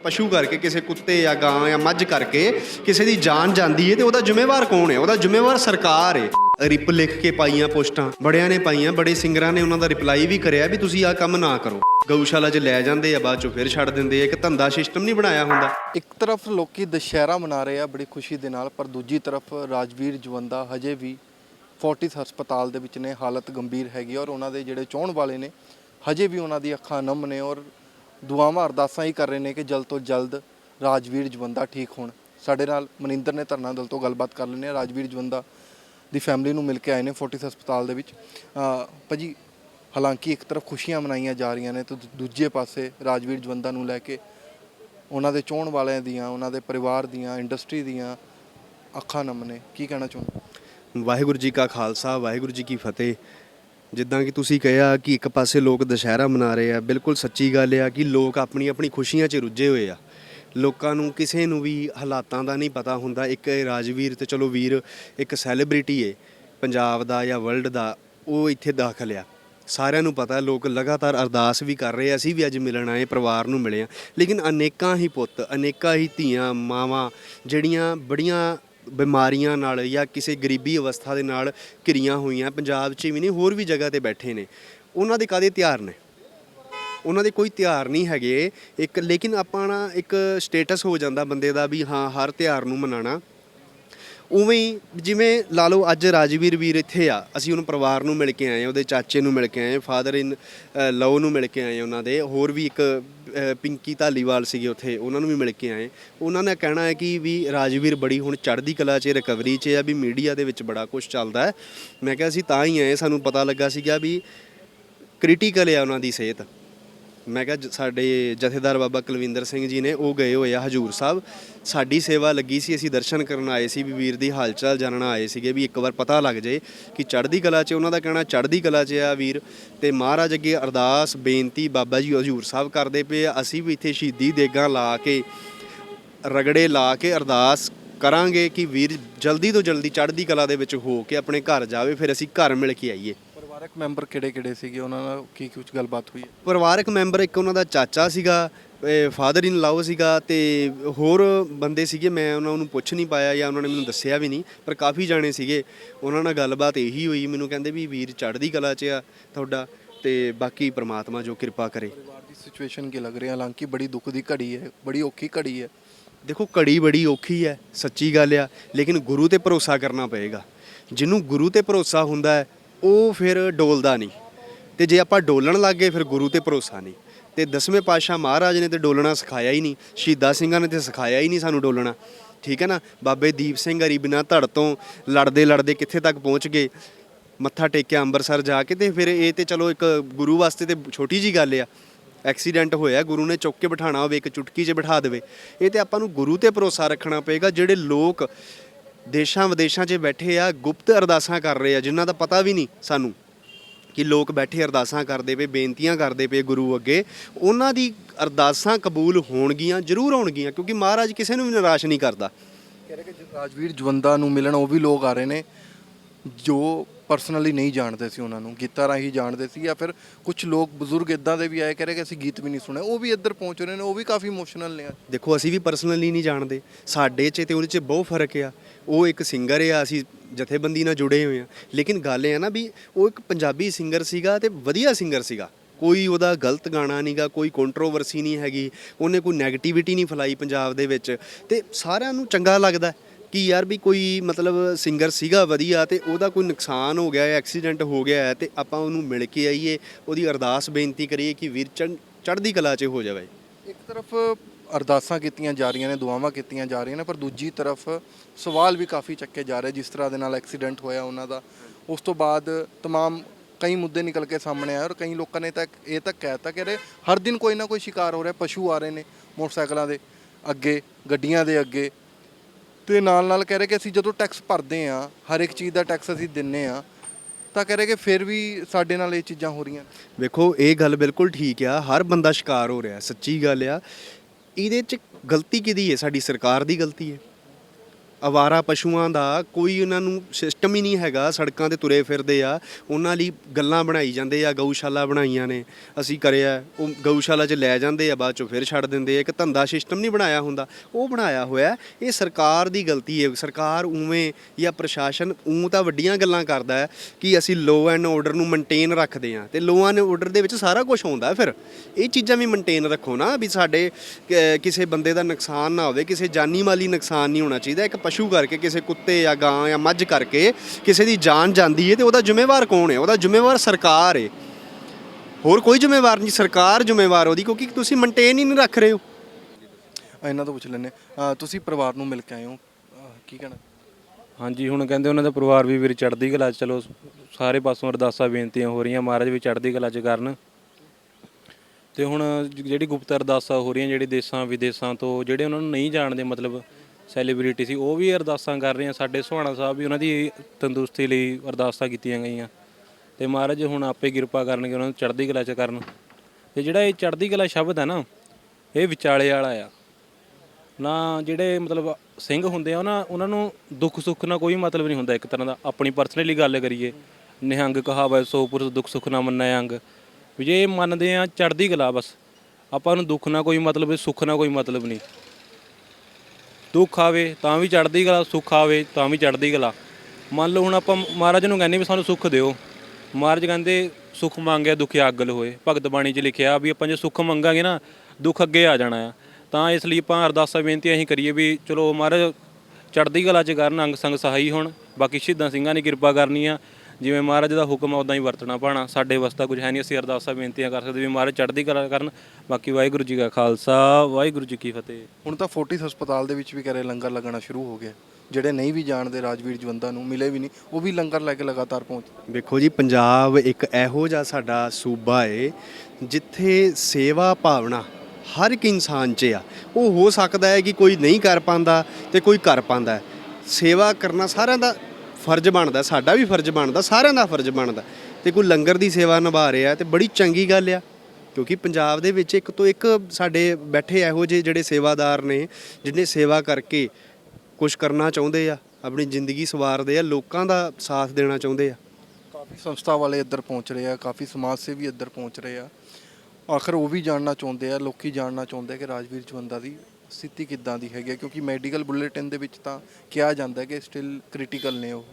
ਪਸ਼ੂ ਕਰਕੇ, ਕਿਸੇ ਕੁੱਤੇ ਜਾਂ ਗਾਂ ਜਾਂ ਮੱਝ ਕਰਕੇ ਕਿਸੇ ਦੀ ਜਾਨ ਜਾਂਦੀ ਹੈ ਤੇ ਉਹਦਾ ਜ਼ਿੰਮੇਵਾਰ ਕੌਣ ਹੈ ਉਹਦਾ ਜ਼ਿੰਮੇਵਾਰ ਸਰਕਾਰ ਹੈ ਰਿਪ ਲਿਖ ਕੇ ਪਾਈਆਂ ਪੋਸਟਾਂ। ਬੜਿਆਂ ਨੇ ਪਾਈਆਂ, ਬੜੇ ਸਿੰਗਰਾਂ ਨੇ ਉਹਨਾਂ ਦਾ ਰਿਪਲਾਈ ਵੀ ਕਰਿਆ ਵੀ ਤੁਸੀਂ ਆਹ ਕੰਮ ਨਾ ਕਰੋ। ਗਊਸ਼ਾਲਾ 'ਚ ਲੈ ਜਾਂਦੇ ਆ, ਬਾਅਦ 'ਚੋਂ ਫਿਰ ਛੱਡ ਦਿੰਦੇ ਆ। ਇੱਕ ਧੰਦਾ ਸਿਸਟਮ ਨਹੀਂ ਬਣਾਇਆ ਹੁੰਦਾ। ਇੱਕ ਤਰਫ ਲੋਕੀ ਦੁਸ਼ਹਿਰਾ ਮਨਾ ਰਹੇ ਆ ਬੜੀ ਖੁਸ਼ੀ ਦੇ ਨਾਲ, ਪਰ ਦੂਜੀ ਤਰਫ ਰਾਜਵੀਰ ਜਵੰਦਾ ਹਜੇ ਵੀ ਫੋਰਟਿਸ ਹਸਪਤਾਲ ਦੇ ਵਿੱਚ ਨੇ, ਹਾਲਤ ਗੰਭੀਰ ਹੈਗੀ ਔਰ ਉਹਨਾਂ ਦੇ ਜਿਹੜੇ ਚੋਣ ਵਾਲੇ ਨੇ, ਹਜੇ ਵੀ ਉਹਨਾਂ ਦੀ ਅੱਖਾਂ ਨਮ ਨੇ ਔਰ ਦੁਆਵਾਂ ਅਰਦਾਸਾਂ ਹੀ ਕਰ ਰਹੇ ਨੇ ਕਿ ਜਲਦ ਤੋਂ ਜਲਦ ਰਾਜਵੀਰ ਜਵੰਦਾ ਠੀਕ ਹੋਣ। ਸਾਡੇ ਨਾਲ ਮਨਿੰਦਰ ਨੇ ਧਰਨਾ ਦਲ ਤੋਂ ਗੱਲਬਾਤ ਕਰ ਲੈਂਦੇ ਆ ਰਾਜਵੀਰ ਜਵੰਦਾ ਦੀ ਫੈਮਿਲੀ ਨੂੰ ਮਿਲ ਕੇ ਆਏ ਨੇ ਫੋਰਟਿਸ ਹਸਪਤਾਲ ਦੇ ਵਿੱਚ। ਅਹ ਭਾਜੀ, ਹਾਲਾਂਕਿ ਇੱਕ ਤਰਫ ਖੁਸ਼ੀਆਂ ਮਨਾਈਆਂ ਜਾ ਰਹੀਆਂ ਨੇ ਤੇ ਦੂਜੇ ਪਾਸੇ ਰਾਜਵੀਰ ਜਵੰਦਾ ਨੂੰ ਲੈ ਕੇ ਉਹਨਾਂ ਦੇ ਚੋਣ ਵਾਲਿਆਂ ਦੀਆਂ, ਉਹਨਾਂ ਦੇ ਪਰਿਵਾਰ ਦੀਆਂ ਇੰਡਸਟਰੀ ਦੀਆਂ ਅੱਖਾਂ ਨਮ ਨੇ। ਕੀ ਕਹਿਣਾ ਚਾਹੁੰਦੇ? ਵਾਹਿਗੁਰੂ ਜੀ ਕਾ ਖਾਲਸਾ, ਵਾਹਿਗੁਰੂ ਜੀ ਕੀ ਫਤਿਹ। ਜਿੱਦਾਂ ਕਿ ਤੁਸੀਂ ਕਿਹਾ ਕਿ ਇੱਕ ਪਾਸੇ ਲੋਕ ਦੁਸ਼ਹਿਰਾ ਮਨਾ ਰਹੇ ਆ, ਬਿਲਕੁਲ ਸੱਚੀ ਗੱਲ ਆ ਕਿ ਲੋਕ ਆਪਣੀ ਆਪਣੀ ਖੁਸ਼ੀਆਂ 'ਚ ਰੁੱਝੇ ਹੋਏ ਆ। ਲੋਕਾਂ ਨੂੰ ਕਿਸੇ ਨੂੰ ਵੀ ਹਾਲਾਤਾਂ ਦਾ ਨਹੀਂ ਪਤਾ ਹੁੰਦਾ, ਇੱਕ ਇਹ ਰਾਜਵੀਰ ਤੇ ਚਲੋ ਵੀਰ ਇੱਕ ਸੈਲੀਬ੍ਰਿਟੀ ਏ, ਪੰਜਾਬ ਦਾ ਜਾਂ ਵਰਲਡ ਦਾ, ਉਹ ਇੱਥੇ ਦਾਖਲ ਆ। ਸਾਰਿਆਂ ਨੂੰ ਪਤਾ, ਲੋਕ ਲਗਾਤਾਰ ਅਰਦਾਸ ਵੀ ਕਰ ਰਹੇ ਆ, ਅਸੀਂ ਵੀ ਅੱਜ ਮਿਲਣ ਆਏ, ਪਰਿਵਾਰ ਨੂੰ ਮਿਲੇ ਆ। ਲੇਕਿਨ ਅਨੇਕਾਂ ਹੀ ਪੁੱਤ, ਅਨੇਕਾਂ ਹੀ ਧੀਆਂ, ਮਾਵਾਂ, ਜਿਹੜੀਆਂ ਬੜੀਆਂ ਬਿਮਾਰੀਆਂ ਨਾਲ ਜਾਂ ਕਿਸੇ ਗਰੀਬੀ ਅਵਸਥਾ ਦੇ ਨਾਲ ਘਿਰੀਆਂ ਹੋਈਆਂ, ਪੰਜਾਬ 'ਚ ਵੀ ਨਹੀਂ, ਹੋਰ ਵੀ ਜਗ੍ਹਾ ਤੇ ਬੈਠੇ ਨੇ। ਉਹਨਾਂ ਦੇ ਕਾਦੇ ਤਿਉਹਾਰ ਨੇ? ਉਹਨਾਂ ਦੇ ਕੋਈ ਤਿਉਹਾਰ ਨਹੀਂ ਹੈਗੇ। ਇੱਕ, ਲੇਕਿਨ ਆਪਾਂ ਨਾ ਇੱਕ ਸਟੇਟਸ ਹੋ ਜਾਂਦਾ ਬੰਦੇ ਦਾ ਵੀ ਹਾਂ, ਹਰ ਤਿਉਹਾਰ ਨੂੰ ਮਨਾਣਾ ਉਵੇਂ ਹੀ ਜਿਵੇਂ ਲਾ ਲਓ ਅੱਜ ਰਾਜਵੀਰ ਵੀਰ ਇੱਥੇ ਆ, ਅਸੀਂ ਉਹਨੂੰ ਪਰਿਵਾਰ ਨੂੰ ਮਿਲ ਕੇ ਆਏ ਉਹਦੇ ਚਾਚੇ ਨੂੰ ਮਿਲ ਕੇ ਆਏ ਫਾਦਰ ਇਨ ਲਓ ਨੂੰ ਮਿਲ ਕੇ ਆਏ ਉਹਨਾਂ ਦੇ, ਹੋਰ ਵੀ ਇੱਕ ਪਿੰਕੀ ਧਾਲੀਵਾਲ ਸੀਗੇ ਉੱਥੇ, ਉਹਨਾਂ ਨੂੰ ਵੀ ਮਿਲ ਕੇ ਆਏ ਉਹਨਾਂ ਨੇ ਕਹਿਣਾ ਹੈ ਕਿ ਵੀ ਰਾਜਵੀਰ ਬੜੀ ਹੁਣ ਚੜ੍ਹਦੀ ਕਲਾ 'ਚ ਰਿਕਵਰੀ 'ਚ ਆ ਵੀ ਮੀਡੀਆ ਦੇ ਵਿੱਚ ਬੜਾ ਕੁਝ ਚੱਲਦਾ ਹੈ। ਮੈਂ ਕਿਹਾ ਅਸੀਂ ਤਾਂ ਹੀ ਆਏ ਸਾਨੂੰ ਪਤਾ ਲੱਗਾ ਸੀਗਾ ਵੀ ਕ੍ਰਿਟੀਕਲ ਆ ਉਹਨਾਂ ਦੀ ਸਿਹਤ। ਮੈਂ ਕਿਹਾ ਜ- ਸਾਡੇ ਜਥੇਦਾਰ ਬਾਬਾ ਕੁਲਵਿੰਦਰ ਸਿੰਘ ਜੀ ਨੇ, ਉਹ ਗਏ ਹੋਏ ਆ ਹਜੂਰ ਸਾਹਿਬ। ਸਾਡੀ ਸੇਵਾ ਲੱਗੀ ਸੀ, ਅਸੀਂ ਦਰਸ਼ਨ ਕਰਨ ਆਏ ਸੀ, ਵੀ ਵੀਰ ਦੀ ਹਾਲਚਾਲ ਜਾਣਨ ਆਏ ਸੀਗੇ, ਵੀ ਇੱਕ ਵਾਰ ਪਤਾ ਲੱਗ ਜੇ ਕਿ ਚੜ੍ਹਦੀ ਕਲਾ 'ਚ ਉਹਨਾਂ ਦਾ ਕਹਿਣਾ ਚੜ੍ਹਦੀ ਕਲਾ 'ਚ ਆ ਵੀਰ। ਤੇ ਮਹਾਰਾਜ ਅੱਗੇ ਅਰਦਾਸ, ਬੇਨਤੀ ਬਾਬਾ ਜੀ ਹਜੂਰ ਸਾਹਿਬ ਕਰਦੇ ਪਏ ਆ, ਅਸੀਂ ਵੀ ਇੱਥੇ ਸ਼ਹੀਦੀ ਦੇਗਾਂ ਲਾ ਕੇ, ਰਗੜੇ ਲਾ ਕੇ ਅਰਦਾਸ ਕਰਾਂਗੇ ਕਿ ਵੀਰ ਜਲਦੀ ਤੋਂ ਜਲਦੀ ਚੜ੍ਹਦੀ ਕਲਾ ਦੇ ਵਿੱਚ ਹੋ ਕੇ ਆਪਣੇ ਘਰ ਜਾਵੇ, ਫਿਰ ਅਸੀਂ ਘਰ ਮਿਲ ਕੇ ਆਈਏ। ਪਰਿਵਾਰਕ ਮੈਂਬਰ ਕਿਹੜੇ ਕਿਹੜੇ ਸੀਗੇ? ਉਹਨਾਂ ਨਾਲ ਕੀ ਕੁਝ ਗੱਲਬਾਤ ਹੋਈ ਹੈ? ਪਰਿਵਾਰਕ ਮੈਂਬਰ ਇੱਕ ਉਹਨਾਂ ਦਾ ਚਾਚਾ ਸੀਗਾ ਫਾਦਰ ਇਨ ਲਾਓ ਸੀਗਾ ਤੇ ਹੋਰ ਬੰਦੇ ਸੀਗੇ ਮੈਂ ਉਹਨਾਂ ਨੂੰ ਪੁੱਛ ਨਹੀਂ ਪਾਇਆ ਜਾਂ ਉਹਨਾਂ ਨੇ ਮੈਨੂੰ ਦੱਸਿਆ ਵੀ ਨਹੀਂ ਪਰ ਕਾਫੀ ਜਾਣੇ ਸੀਗੇ। ਉਹਨਾਂ ਨਾਲ ਗੱਲਬਾਤ ਇਹੀ ਹੋਈ ਮੈਨੂੰ ਕਹਿੰਦੇ ਵੀ ਵੀਰ ਚੜ੍ਹਦੀ ਕਲਾ 'ਚ ਆ ਤੁਹਾਡਾ ਤੇ ਬਾਕੀ ਪ੍ਰਮਾਤਮਾ ਜੋ ਕਿਰਪਾ ਕਰੇ। ਪਰਿਵਾਰ ਦੀ ਸਿਚੁਏਸ਼ਨ ਕੀ ਲੱਗ ਰਹੀ ਹੈ? ਹਾਲਾਂਕਿ ਬੜੀ ਦੁੱਖ ਦੀ ਘੜੀ ਹੈ ਬੜੀ ਔਖੀ ਘੜੀ ਹੈ। ਦੇਖੋ ਘੜੀ ਬੜੀ ਔਖੀ ਹੈ ਸੱਚੀ ਗੱਲ ਆ ਲੇਕਿਨ ਗੁਰੂ ਤੇ ਭਰੋਸਾ ਕਰਨਾ ਪਏਗਾ। ਜਿਹਨੂੰ ਗੁਰੂ ਤੇ ਭਰੋਸਾ ਹੁੰਦਾ ਹੈ ਉਹ ਫਿਰ ਡੋਲਦਾ ਨਹੀਂ। ਤੇ ਜੇ ਆਪਾਂ ਡੋਲਣ ਲੱਗੇ ਫਿਰ ਗੁਰੂ ਤੇ ਭਰੋਸਾ ਨਹੀਂ। ਤੇ ਦਸਵੇਂ ਪਾਤਸ਼ਾਹ ਮਹਾਰਾਜ ਨੇ ਤੇ ਡੋਲਣਾ ਸਿਖਾਇਆ ਹੀ ਨਹੀਂ। ਸ਼ਹੀਦਾਂ ਸਿੰਘਾਂ ਨੇ ਤੇ ਸਿਖਾਇਆ ਹੀ ਨਹੀਂ ਸਾਨੂੰ ਡੋਲਣਾ। ਠੀਕ ਹੈ ਨਾ? ਬਾਬੇ ਦੀਪ ਸਿੰਘ ਹਰੀ ਬਿਨਾਂ ਧੜ ਤੋਂ ਲੜਦੇ ਲੜਦੇ ਕਿੱਥੇ ਤੱਕ ਪਹੁੰਚ ਗਏ? ਮੱਥਾ ਟੇਕਿਆ ਅੰਮ੍ਰਿਤਸਰ ਜਾ ਕੇ ਤੇ ਫਿਰ ਇਹ ਤੇ ਚਲੋ ਇੱਕ ਗੁਰੂ ਵਾਸਤੇ ਤੇ ਛੋਟੀ ਜੀ ਗੱਲ ਆ। ਐਕਸੀਡੈਂਟ ਹੋਇਆ, ਗੁਰੂ ਨੇ ਚੁੱਕ ਕੇ ਬਿਠਾਣਾ ਹੋਵੇ, ਇੱਕ ਚੁਟਕੀ 'ਚ ਬਿਠਾ ਦੇਵੇ। ਇਹ ਤੇ ਆਪਾਂ ਨੂੰ ਗੁਰੂ ਤੇ ਭਰੋਸਾ ਰੱਖਣਾ ਪਏਗਾ, ਜਿਹੜੇ ਲੋਕ ਦੇਸ਼ਾਂ ਵਿਦੇਸ਼ਾਂ 'ਚ ਬੈਠੇ ਆ ਗੁਪਤ ਅਰਦਾਸਾਂ ਕਰ ਰਹੇ ਆ ਜਿਨ੍ਹਾਂ ਦਾ ਪਤਾ ਵੀ ਨਹੀਂ ਸਾਨੂੰ ਕਿ ਲੋਕ ਬੈਠੇ ਅਰਦਾਸਾਂ ਕਰਦੇ ਪਏ ਬੇਨਤੀਆਂ ਕਰਦੇ ਪਏ ਗੁਰੂ ਅੱਗੇ। ਉਹਨਾਂ ਦੀ ਅਰਦਾਸਾਂ ਕਬੂਲ ਹੋਣਗੀਆਂ ਜ਼ਰੂਰ ਹੋਣਗੀਆਂ ਕਿਉਂਕਿ ਮਹਾਰਾਜ ਕਿਸੇ ਨੂੰ ਵੀ ਨਿਰਾਸ਼ ਨਹੀਂ ਕਰਦਾ। ਕਹਿ ਰਹੇ ਕਿ ਰਾਜਵੀਰ ਜਵੰਦਾ ਨੂੰ ਮਿਲਣ ਉਹ ਵੀ ਲੋਕ ਆ ਰਹੇ ਨੇ ਜੋ ਪਰਸਨਲੀ ਨਹੀਂ ਜਾਣਦੇ ਸੀ ਉਹਨਾਂ ਨੂੰ ਗੀਤਾਂ ਰਾਹੀਂ ਜਾਣਦੇ ਸੀ ਜਾਂ ਫਿਰ ਕੁਝ ਲੋਕ ਬਜ਼ੁਰਗ ਇਦਾਂ ਦੇ ਵੀ ਆਏ ਕਹਿ ਰਹੇ ਕਿ ਅਸੀਂ ਗੀਤ ਵੀ ਨਹੀਂ ਸੁਣੇ ਉਹ ਵੀ ਇੱਧਰ ਪਹੁੰਚ ਰਹੇ ਨੇ ਉਹ ਵੀ ਕਾਫੀ ਇਮੋਸ਼ਨਲ ਨੇ ਦੇਖੋ ਅਸੀਂ ਵੀ ਪਰਸਨਲੀ ਨਹੀਂ ਜਾਣਦੇ ਸਾਡੇ 'ਚ ਤੇ ਉਹਦੇ 'ਚ ਬਹੁਤ ਫ਼ਰਕ ਆ। ਉਹ ਇੱਕ ਸਿੰਗਰ ਆ, ਅਸੀਂ ਜਥੇਬੰਦੀ ਨਾਲ ਜੁੜੇ ਹੋਏ ਆ ਲੇਕਿਨ ਗੱਲ ਇਹ ਆ ਨਾ ਵੀ ਉਹ ਇੱਕ ਪੰਜਾਬੀ ਸਿੰਗਰ ਸੀਗਾ ਤੇ ਵਧੀਆ ਸਿੰਗਰ ਸੀਗਾ। ਕੋਈ ਉਹਦਾ ਗਲਤ ਗਾਣਾ ਨਹੀਂਗਾ, ਕੋਈ ਕੰਟਰੋਵਰਸੀ ਨਹੀਂ ਹੈਗੀ, ਉਹਨੇ ਕੋਈ 네ਗੇਟਿਵਿਟੀ ਨਹੀਂ ਫੈਲਾਈ ਪੰਜਾਬ ਦੇ ਵਿੱਚ। ਤੇ ਸਾਰਿਆਂ ਨੂੰ ਚੰਗਾ ਲੱਗਦਾ ਕਿ ਯਾਰ ਵੀ ਕੋਈ ਮਤਲਬ ਸਿੰਗਰ ਸੀਗਾ ਵਧੀਆ ਤੇ ਉਹਦਾ ਕੋਈ ਨੁਕਸਾਨ ਹੋ ਗਿਆ ਹੈ ਐਕਸੀਡੈਂਟ ਹੋ ਗਿਆ ਹੈ ਤੇ ਆਪਾਂ ਉਹਨੂੰ ਮਿਲ ਕੇ ਆਈਏ, ਉਹਦੀ ਅਰਦਾਸ ਬੇਨਤੀ ਕਰੀਏ ਕਿ ਵੀਰ ਚੜ੍ਹ- ਚੜ੍ਹਦੀ ਕਲਾ 'ਚ ਹੋ ਜਾਵੇ। ਇੱਕ ਤਰਫ ਅਰਦਾਸਾਂ ਕੀਤੀਆਂ ਜਾ ਰਹੀਆਂ ਨੇ ਦੁਆਵਾਂ ਕੀਤੀਆਂ ਜਾ ਰਹੀਆਂ ਨੇ ਪਰ ਦੂਜੀ ਤਰਫ ਸਵਾਲ ਵੀ ਕਾਫੀ ਚੱਕੇ ਜਾ ਰਹੇ ਜਿਸ ਤਰ੍ਹਾਂ ਦੇ ਨਾਲ ਐਕਸੀਡੈਂਟ ਹੋਇਆ ਉਹਨਾਂ ਦਾ ਉਸ ਤੋਂ ਬਾਅਦ तमाम ਕਈ ਮੁੱਦੇ ਨਿਕਲ ਕੇ ਸਾਹਮਣੇ ਆਏ ਔਰ ਕਈ ਲੋਕਾਂ ਨੇ ਤਾਂ ਇਹ ਤੱਕ ਕਹਿਤਾ ਕਿ ਅਰੇ ਹਰ ਦਿਨ ਕੋਈ ਨਾ ਕੋਈ ਸ਼ਿਕਾਰ ਹੋ ਰਿਹਾ ਪਸ਼ੂ ਆ ਰਹੇ ਨੇ ਮੋਟਰਸਾਈਕਲਾਂ ਦੇ ਅੱਗੇ ਗੱਡੀਆਂ ਦੇ ਅੱਗੇ ਤੇ ਨਾਲ ਨਾਲ ਕਹਿ ਰਹੇ ਕਿ ਅਸੀਂ ਜਦੋਂ ਟੈਕਸ ਭਰਦੇ ਆ ਹਰ ਇੱਕ ਚੀਜ਼ ਦਾ ਟੈਕਸ ਅਸੀਂ ਦਿੰਨੇ ਆ ਤਾਂ ਕਹਿ ਰਹੇ ਕਿ ਫਿਰ ਵੀ ਸਾਡੇ ਨਾਲ ਇਹ ਚੀਜ਼ਾਂ ਹੋ ਰਹੀਆਂ ਵੇਖੋ ਇਹ ਗੱਲ ਬਿਲਕੁਲ ਠੀਕ ਆ ਹਰ ਬੰਦਾ ਸ਼ਿਕਾਰ ਹੋ ਰਿਹਾ ਸੱਚੀ ਗੱਲ ਆ ਇਹਦੇ ਚ ਗਲਤੀ ਕਿਹਦੀ ਹੈ? ਸਾਡੀ ਸਰਕਾਰ ਦੀ ਗਲਤੀ ਹੈ। ਅਵਾਰਾ ਪਸ਼ੂਆਂ ਦਾ ਕੋਈ ਉਹਨਾਂ ਨੂੰ ਸਿਸਟਮ ਹੀ ਨਹੀਂ ਹੈਗਾ, ਸੜਕਾਂ ਤੇ ਤੁਰੇ ਫਿਰਦੇ ਆ, ਉਹਨਾਂ ਲਈ ਗੱਲਾਂ ਬਣਾਈ ਜਾਂਦੇ ਆ, ਗਊਸ਼ਾਲਾ ਬਣਾਈਆਂ ਨੇ, ਅਸੀਂ ਕਰਿਆ, ਉਹ ਗਊਸ਼ਾਲਾ 'ਚ ਲੈ ਜਾਂਦੇ ਆ, ਬਾਅਦ 'ਚੋਂ ਫਿਰ ਛੱਡ ਦਿੰਦੇ ਇੱਕ ਧੰਦਾ ਸਿਸਟਮ ਨਹੀਂ ਬਣਾਇਆ ਹੁੰਦਾ, ਉਹ ਬਣਾਇਆ ਹੋਇਆ, ਇਹ ਸਰਕਾਰ ਦੀ ਗਲਤੀ ਹੈ, ਸਰਕਾਰ ਉਵੇਂ ਜਾਂ ਪ੍ਰਸ਼ਾਸਨ ਉਂ ਤਾਂ ਵੱਡੀਆਂ ਗੱਲਾਂ ਕਰਦਾ ਹੈ ਕਿ ਅਸੀਂ ਲੋ ਐਂਡ ਆਰਡਰ ਨੂੰ ਮੇਨਟੇਨ ਰੱਖਦੇ ਆ ਤੇ ਲੋ ਐਂਡ ਆਰਡਰ ਦੇ ਵਿੱਚ ਸਾਰਾ ਕੁਝ ਆਉਂਦਾ ਫਿਰ, ਇਹ ਚੀਜ਼ਾਂ ਵੀ ਮੇਨਟੇਨ ਰੱਖੋ ਨਾ, ਵੀ ਸਾਡੇ ਕਿਸੇ ਬੰਦੇ ਦਾ ਨੁਕਸਾਨ ਨਾ ਹੋਵੇ, ਕਿਸੇ ਜਾਨੀ ਮਾਲੀ ਨੁਕਸਾਨ ਨਹੀਂ ਹੋਣਾ ਚਾਹੀਦਾ, ਇੱਕ ਪਸ਼ੂ ਕਰਕੇ ਕਿਸੇ ਕੁੱਤੇ ਜਾਂ ਗਾਂ ਜਾਂ ਮੱਝ ਕਰਕੇ ਕਿਸੇ ਦੀ ਜਾਨ ਜਾਂਦੀ ਹੈ ਤੇ ਉਹਦਾ ਜ਼ਿੰਮੇਵਾਰ ਕੌਣ ਹੈ ਉਹਦਾ ਜ਼ਿੰਮੇਵਾਰ ਸਰਕਾਰ ਹੈ ਹੋਰ ਕੋਈ ਜ਼ਿੰਮੇਵਾਰ ਨਹੀਂ ਸਰਕਾਰ ਜ਼ਿੰਮੇਵਾਰ ਉਹਦੀ ਕਿਉਂਕਿ ਤੁਸੀਂ ਮੇਨਟੇਨ ਹੀ ਨਹੀਂ ਰੱਖ ਰਹੇ ਹੋ। ਇਹਨਾਂ ਤੋਂ ਪੁੱਛ। ਅ, ਤੁਸੀਂ ਪਰਿਵਾਰ ਨੂੰ ਮਿਲ ਕੇ ਆਏ ਹੋ। ਕੀ ਕਹਿਣਾ? ਹਾਂਜੀ ਹੁਣ ਕਹਿੰਦੇ ਉਹਨਾਂ ਦਾ ਪਰਿਵਾਰ ਵੀ ਵੀਰ ਚੜ੍ਹਦੀ ਕਲਾ 'ਚ ਚਲੋ ਸਾਰੇ ਪਾਸੋਂ ਅਰਦਾਸਾਂ ਬੇਨਤੀਆਂ ਹੋ ਰਹੀਆਂ ਮਹਾਰਾਜ ਵੀ ਚੜ੍ਹਦੀ ਕਲਾ 'ਚ ਕਰਨ। ਤੇ ਹੁਣ ਜਿਹੜੀ ਗੁਪਤ ਅਰਦਾਸਾਂ ਹੋ ਰਹੀਆਂ ਜਿਹੜੇ ਦੇਸ਼ਾਂ ਵਿਦੇਸ਼ਾਂ ਤੋਂ ਜਿਹੜੇ ਉਹਨਾਂ ਨੂੰ ਨਹੀਂ ਜਾਣਦੇ ਮਤਲਬ ਸੈਲੀਬ੍ਰਿਟੀ ਸੀ, ਉਹ ਵੀ ਅਰਦਾਸਾਂ ਕਰ ਰਹੇ ਆ ਸਾਡੇ ਸੁਹਾਣਾ ਸਾਹਿਬ ਵੀ ਉਹਨਾਂ ਦੀ ਤੰਦਰੁਸਤੀ ਲਈ ਅਰਦਾਸਾਂ ਕੀਤੀਆਂ ਗਈਆਂ। ਤੇ ਮਹਾਰਾਜ ਹੁਣ ਆਪੇ ਕਿਰਪਾ ਕਰਨਗੇ ਉਹਨਾਂ ਨੂੰ ਚੜ੍ਹਦੀ ਕਲਾ 'ਚ ਕਰਨ। ਤੇ ਜਿਹੜਾ ਇਹ ਚੜ੍ਹਦੀ ਕਲਾ ਸ਼ਬਦ ਹੈ ਨਾ, ਇਹ ਵਿਚਾਲੇ ਵਾਲਾ ਆ। ਨਾ ਜਿਹੜੇ ਮਤਲਬ ਸਿੰਘ ਹੁੰਦੇ ਆ ਨਾ ਉਹਨਾਂ ਨੂੰ ਦੁੱਖ ਸੁੱਖ ਨਾਲ ਕੋਈ ਮਤਲਬ ਨਹੀਂ ਹੁੰਦਾ ਇੱਕ ਤਰ੍ਹਾਂ ਦਾ। ਆਪਣੀ ਪਰਸਨਲੀ ਗੱਲ ਕਰੀਏ, ਨਿਹੰਗ ਕਹਾਵਤ ਸੋ ਪੁਰਸ਼ ਦੁੱਖ ਸੁੱਖ ਨਾ ਮੰਨੈ ਅੰਗ। ਵੀ ਜੇ ਮੰਨਦੇ ਆ ਚੜ੍ਹਦੀ ਕਲਾ ਬਸ, ਆਪਾਂ ਨੂੰ ਦੁੱਖ ਨਾਲ ਕੋਈ ਮਤਲਬ, ਸੁੱਖ ਨਾਲ ਕੋਈ ਮਤਲਬ ਨਹੀਂ। ਦੁੱਖ ਆਵੇ ਤਾਂ ਵੀ ਚੜ੍ਹਦੀ ਕਲਾ, ਸੁੱਖ ਆਵੇ ਤਾਂ ਵੀ ਚੜ੍ਹਦੀ ਕਲਾ। ਮੰਨ ਲਓ ਹੁਣ ਆਪਾਂ ਮਹਾਰਾਜ ਨੂੰ ਕਹਿੰਦੇ ਵੀ ਸਾਨੂੰ ਸੁੱਖ ਦਿਓ। ਮਹਾਰਾਜ ਕਹਿੰਦੇ, ਸੁੱਖ ਮੰਗਿਆ, ਦੁੱਖ ਆਗਲ ਹੋਏ। ਭਗਤ ਬਾਣੀ 'ਚ ਲਿਖਿਆ ਵੀ ਆਪਾਂ ਜੇ ਸੁੱਖ ਮੰਗਾਂਗੇ ਨਾ, ਦੁੱਖ ਅੱਗੇ ਆ ਜਾਣਾ ਆ। ਤਾਂ ਇਸ ਲਈ ਆਪਾਂ ਅਰਦਾਸਾਂ ਬੇਨਤੀ ਅਸੀਂ ਕਰੀਏ ਵੀ ਚਲੋ ਮਹਾਰਾਜ, ਚੜ੍ਹਦੀ ਕਲਾ 'ਚ ਕਰਨ, ਅੰਗ ਸੰਗ ਸਹਾਈ ਹੋਣ। ਬਾਕੀ ਸ਼ਹੀਦਾਂ ਸਿੰਘਾਂ ਨੇ ਕਿਰਪਾ ਕਰਨੀ ਆ। ਜਿਵੇਂ ਮਹਾਰਾਜ ਦਾ ਹੁਕਮ ਆ ਉਦਾਂ ਹੀ ਵਰਤਣਾ ਪਾਣਾ। ਸਾਡੇ ਵਾਸਤਾ ਕੁਝ ਹੈ ਨਹੀਂ ਅਸੀਂ ਅਰਦਾਸਾਂ ਬੇਨਤੀਆਂ ਕਰ ਸਕਦੇ ਵੀ ਮਹਾਰਾਜ ਚੜ੍ਹਦੀ ਕਲਾ ਕਰਨ। ਬਾਕੀ ਵਾਹਿਗੁਰੂ ਜੀ ਕਾ ਖਾਲਸਾ ਵਾਹਿਗੁਰੂ ਜੀ ਕੀ ਫਤਿਹ। ਹੁਣ ਤਾਂ ਫੋਰਟਿਸ ਹਸਪਤਾਲ ਦੇ ਵਿੱਚ ਵੀ ਕਰੇ ਲੰਗਰ ਲੱਗਣਾ ਸ਼ੁਰੂ ਹੋ ਗਿਆ। ਜਿਹੜੇ ਨਹੀਂ ਵੀ ਜਾਣਦੇ ਰਾਜਵੀਰ ਜਵੰਦਾ ਨੂੰ ਮਿਲੇ ਵੀ ਨਹੀਂ ਉਹ ਵੀ ਲੰਗਰ ਲੈ ਕੇ ਲਗਾਤਾਰ ਪਹੁੰਚ ਵੇਖੋ ਜੀ ਪੰਜਾਬ ਇੱਕ ਇਹੋ ਜਿਹਾ ਸਾਡਾ ਸੂਬਾ ਏ ਜਿੱਥੇ ਸੇਵਾ ਭਾਵਨਾ ਹਰ ਇੱਕ ਇਨਸਾਨ 'ਚ ਆ। ਉਹ ਹੋ ਸਕਦਾ ਹੈ ਕਿ ਕੋਈ ਨਹੀਂ ਕਰ ਪਾਉਂਦਾ ਤੇ ਕੋਈ ਕਰ ਪਾਉਂਦਾ ਹੈ ਸੇਵਾ ਕਰਨਾ ਸਾਰਿਆਂ ਦਾ ਫਰਜ਼ ਬਣਦਾ, ਸਾਡਾ ਵੀ ਫਰਜ਼ ਬਣਦਾ, ਸਾਰਿਆਂ ਦਾ ਫਰਜ਼ ਬਣਦਾ। ਤੇ ਕੋਈ ਲੰਗਰ ਦੀ ਸੇਵਾ ਨਿਭਾ ਰਿਹਾ ਤੇ ਬੜੀ ਚੰਗੀ ਗੱਲ ਆ, ਕਿਉਂਕਿ ਪੰਜਾਬ ਦੇ ਵਿੱਚ ਇੱਕ ਤੋਂ ਇੱਕ ਸਾਡੇ ਬੈਠੇ ਇਹੋ ਜਿਹੇ ਜਿਹੜੇ ਸੇਵਾਦਾਰ ਨੇ ਜਿਹਨੇ ਸੇਵਾ ਕਰਕੇ ਕੁਝ ਕਰਨਾ ਚਾਹੁੰਦੇ ਆ, ਆਪਣੀ ਜ਼ਿੰਦਗੀ ਸਵਾਰਦੇ ਆ, ਲੋਕਾਂ ਦਾ ਸਾਥ ਦੇਣਾ ਚਾਹੁੰਦੇ ਆ। ਕਾਫੀ ਸੰਸਥਾ ਵਾਲੇ ਇੱਧਰ ਪਹੁੰਚ ਰਹੇ ਆ, ਕਾਫੀ ਸਮਾਜ ਸੇਵੀ ਇੱਧਰ ਪਹੁੰਚ ਰਹੇ ਆ। ਆਖਰ ਉਹ ਵੀ ਜਾਣਨਾ ਚਾਹੁੰਦੇ ਆ, ਲੋਕੀ ਜਾਣਨਾ ਚਾਹੁੰਦੇ ਕਿ ਰਾਜਵੀਰ ਜਵੰਦਾ ਦੀ ਸਥਿਤੀ ਕਿੱਦਾਂ ਦੀ ਹੈਗੀ ਹੈ ਕਿਉਂਕਿ ਮੈਡੀਕਲ ਬੁਲੇਟਿਨ ਦੇ ਵਿੱਚ ਤਾਂ ਕਿਹਾ ਜਾਂਦਾ ਹੈ ਕਿ ਸਟਿਲ ਕ੍ਰਿਟੀਕਲ ਨੇ ਉਹ।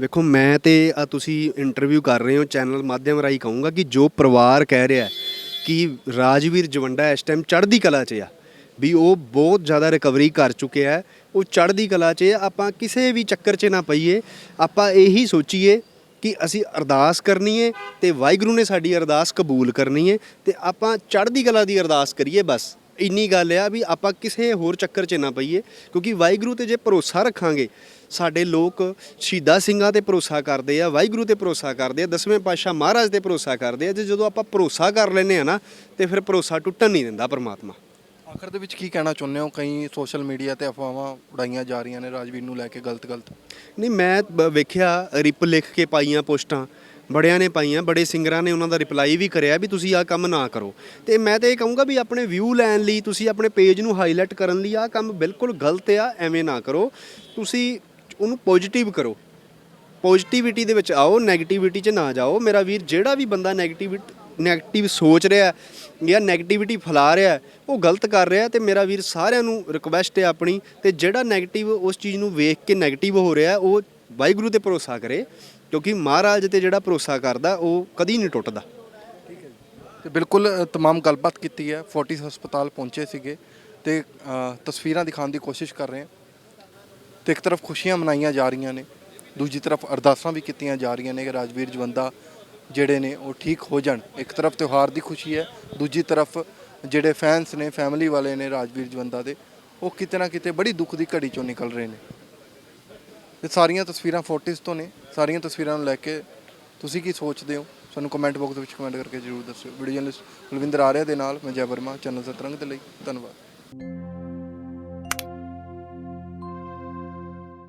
ਵੇਖੋ ਮੈਂ ਤੇ ਆ ਤੁਸੀਂ ਇੰਟਰਵਿਊ ਕਰ ਰਹੇ ਹੋ ਚੈਨਲ ਮਾਧਿਅਮ ਰਾਹੀਂ ਕਹੂੰਗਾ ਕਿ ਜੋ ਪਰਿਵਾਰ ਕਹਿ ਰਿਹਾ ਹੈ ਕਿ ਰਾਜਵੀਰ ਜਵੰਡਾ ਇਸ ਟਾਈਮ ਚੜ੍ਹਦੀ ਕਲਾ 'ਚ ਆ, ਵੀ ਉਹ ਬਹੁਤ ਜ਼ਿਆਦਾ ਰਿਕਵਰੀ ਕਰ ਚੁੱਕਿਆ ਹੈ, ਉਹ ਚੜ੍ਹਦੀ ਕਲਾ 'ਚ ਹੈ। ਆਪਾਂ ਕਿਸੇ ਵੀ ਚੱਕਰ 'ਚ ਨਾ ਪਈਏ, ਆਪਾਂ ਇਹੀ ਸੋਚੀਏ ਕਿ ਅਸੀਂ ਅਰਦਾਸ ਕਰਨੀ ਹੈ ਤੇ ਵਾਹਿਗੁਰੂ ਨੇ ਸਾਡੀ ਅਰਦਾਸ ਕਬੂਲ ਕਰਨੀ ਹੈ ਤੇ ਆਪਾਂ ਚੜ੍ਹਦੀ ਕਲਾ ਦੀ ਅਰਦਾਸ ਕਰੀਏ ਬਸ। ਇੰਨੀ ਗੱਲ ਆ ਵੀ ਆਪਾਂ ਕਿਸੇ ਹੋਰ ਚੱਕਰ 'ਚ ਨਾ ਪਈਏ, ਕਿਉਂਕਿ ਵਾਹਿਗੁਰੂ ਤੇ ਜੇ ਭਰੋਸਾ ਰੱਖਾਂਗੇ, ਸਾਡੇ ਲੋਕ ਸ਼ਹੀਦਾਂ ਸਿੰਘਾਂ ਤੇ ਭਰੋਸਾ ਕਰਦੇ ਆ, ਵਾਹਿਗੁਰੂ ਤੇ ਭਰੋਸਾ ਕਰਦੇ ਆ, ਦਸਵੇਂ ਪਾਤਸ਼ਾਹ ਮਹਾਰਾਜ ਤੇ ਭਰੋਸਾ ਕਰਦੇ ਆ, ਜੇ ਜਦੋਂ ਆਪਾਂ ਭਰੋਸਾ ਕਰ ਲੈਨੇ ਆ ਨਾ, ਤੇ ਫਿਰ ਭਰੋਸਾ ਟੁੱਟਣ ਨਹੀਂ ਦਿੰਦਾ ਪਰਮਾਤਮਾ। ਆਖਰ ਦੇ ਵਿੱਚ ਕੀ ਕਹਿਣਾ ਚਾਹੁੰਦੇ ਹੋ? ਕਈ ਸੋਸ਼ਲ ਮੀਡੀਆ ਤੇ ਅਫਵਾਹਾਂ ਉਡਾਈਆਂ ਜਾ ਰਹੀਆਂ ਨੇ, ਰਾਜਵੀਰ ਨੂੰ ਲੈ ਕੇ ਗਲਤ ਗਲਤ। ਨਹੀਂ, ਮੈਂ ਬ- ਵੇਖਿਆ, ਰਿਪ ਲਿਖ ਕੇ ਪਾਈਆਂ ਪੋਸਟਾਂ, ਬੜਿਆਂ ਨੇ ਪਾਈਆਂ, ਬੜੇ ਸਿੰਗਰਾਂ ਨੇ ਉਹਨਾਂ ਦਾ ਰਿਪਲਾਈ ਵੀ ਕਰਿਆ ਵੀ ਤੁਸੀਂ ਆਹ ਕੰਮ ਨਾ ਕਰੋ। ਤੇ ਮੈਂ ਤਾਂ ਇਹ ਕਹੂੰਗਾ ਵੀ ਆਪਣੇ ਵਿਊ ਲੈਣ ਲਈ, ਤੁਸੀਂ ਆਪਣੇ ਪੇਜ ਨੂੰ ਹਾਈਲਾਈਟ ਕਰਨ ਲਈ ਆਹ ਕੰਮ ਬਿਲਕੁਲ ਗਲਤ ਆ, ਐਵੇਂ ਨਾ ਕਰੋ। ਤੁਸੀਂ ਉਹਨੂੰ ਪੋਜ਼ਿਟਿਵ ਕਰੋ। ਪੋਜ਼ਿਟਿਵਿਟੀ ਦੇ ਵਿੱਚ ਆਓ 네ਗੇਟਿਵਿਟੀ 'ਚ ਨਾ ਜਾਓ। ਮੇਰਾ ਵੀਰ, ਜਿਹੜਾ ਵੀ ਬੰਦਾ 네ਗੇਟਿਵਿਟੀ ਨੈਗੇਟਿਵ ਸੋਚ ਰਿਹਾ ਜਾਂ ਨੈਗੇਟਿਵਿਟੀ ਫੈਲਾ ਰਿਹਾ ਉਹ ਗਲਤ ਕਰ ਰਿਹਾ ਤੇ ਮੇਰਾ ਵੀਰ ਸਾਰਿਆਂ ਨੂੰ ਰਿਕੁਐਸਟ ਹੈ ਆਪਣੀ ਤੇ ਜਿਹੜਾ ਨੈਗੇਟਿਵ ਉਸ ਚੀਜ਼ ਨੂੰ ਵੇਖ ਕੇ ਨੈਗੇਟਿਵ ਹੋ ਰਿਹਾ ਉਹ ਵਾਹਿਗੁਰੂ ਤੇ ਭਰੋਸਾ ਕਰੇ, ਕਿਉਂਕਿ ਮਹਾਰਾਜ ਤੇ ਜਿਹੜਾ ਭਰੋਸਾ ਕਰਦਾ, ਉਹ ਕਦੀ ਨਹੀਂ ਟੁੱਟਦਾ। ਤੇ ਬਿਲਕੁਲ ਤਮਾਮ ਗੱਲਬਾਤ ਕੀਤੀ ਹੈ, ਫੋਰਟਿਸ ਹਸਪਤਾਲ ਪਹੁੰਚੇ ਸੀਗੇ ਤੇ ਤਸਵੀਰਾਂ ਦਿਖਾਉਣ ਦੀ ਕੋਸ਼ਿਸ਼ ਕਰ ਰਹੇ ਹਾਂ। ਤੇ ਇੱਕ ਤਰਫ ਖੁਸ਼ੀਆਂ ਮਨਾਈਆਂ ਜਾ ਰਹੀਆਂ ਨੇ, ਦੂਜੀ ਤਰਫ ਅਰਦਾਸਾਂ ਵੀ ਕੀਤੀਆਂ ਜਾ ਰਹੀਆਂ ਨੇ ਕਿ ਰਾਜਵੀਰ ਜਵੰਦਾ ਜਿਹੜੇ ਨੇ ਉਹ ਠੀਕ ਹੋ ਜਾਣ। ਇੱਕ ਤਰਫ ਤਿਉਹਾਰ ਦੀ ਖੁਸ਼ੀ ਹੈ, ਦੂਜੀ ਤਰਫ ਜਿਹੜੇ ਫੈਨਸ ਨੇ ਫੈਮਿਲੀ ਵਾਲੇ ਨੇ ਰਾਜਵੀਰ ਜਵੰਦਾ ਦੇ, ਉਹ ਕਿਤੇ ਨਾ ਕਿਤੇ ਬੜੀ ਦੁੱਖ ਦੀ ਘੜੀ ਚੋਂ ਨਿਕਲ ਰਹੇ ਨੇ। ਤੇ ਸਾਰੀਆਂ ਤਸਵੀਰਾਂ ਫੋਰਟਿਸ ਤੋਂ ਨੇ, ਸਾਰੀਆਂ ਤਸਵੀਰਾਂ ਨੂੰ ਲੈ ਕੇ ਤੁਸੀਂ ਕੀ ਸੋਚਦੇ ਹੋ? ਸਾਨੂੰ ਕਮੈਂਟ ਬਾਕਸ ਵਿੱਚ ਕਮੈਂਟ ਕਰਕੇ ਜਰੂਰ ਦੱਸਿਓ। ਵੀਡੀਓ ਜਰਨਲਿਸਟ ਕੁਲਵਿੰਦਰ ਆਰਿਆ ਦੇ ਨਾਲ ਮੈਂ ਜੈ ਵਰਮਾ, ਚੈਨਲ ਸਤਰੰਗ ਦੇ ਲਈ ਧੰਨਵਾਦ।